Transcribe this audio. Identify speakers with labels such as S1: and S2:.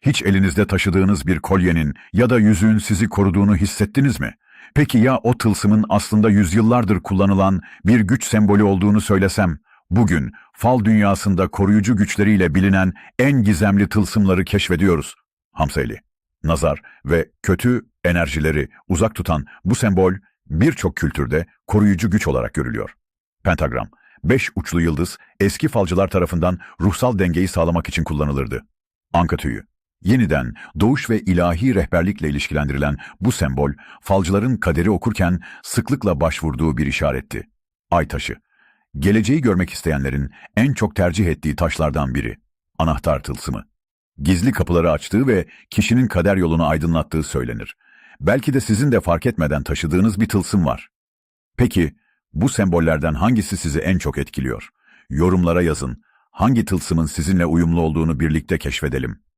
S1: Hiç elinizde taşıdığınız bir kolyenin ya da yüzüğün sizi koruduğunu hissettiniz mi? Peki ya o tılsımın aslında yüzyıllardır kullanılan bir güç sembolü olduğunu söylesem? Bugün fal dünyasında koruyucu güçleriyle bilinen en gizemli tılsımları keşfediyoruz. Hamseyli, nazar ve kötü enerjileri uzak tutan bu sembol birçok kültürde koruyucu güç olarak görülüyor. Pentagram, beş uçlu yıldız eski falcılar tarafından ruhsal dengeyi sağlamak için kullanılırdı. Anka tüyü. Yeniden doğuş ve ilahi rehberlikle ilişkilendirilen bu sembol, falcıların kaderi okurken sıklıkla başvurduğu bir işaretti. Ay taşı. Geleceği görmek isteyenlerin en çok tercih ettiği taşlardan biri. Anahtar tılsımı. Gizli kapıları açtığı ve kişinin kader yolunu aydınlattığı söylenir. Belki de sizin de fark etmeden taşıdığınız bir tılsım var. Peki, bu sembollerden hangisi sizi en çok etkiliyor? Yorumlara yazın. Hangi tılsımın sizinle uyumlu olduğunu birlikte keşfedelim.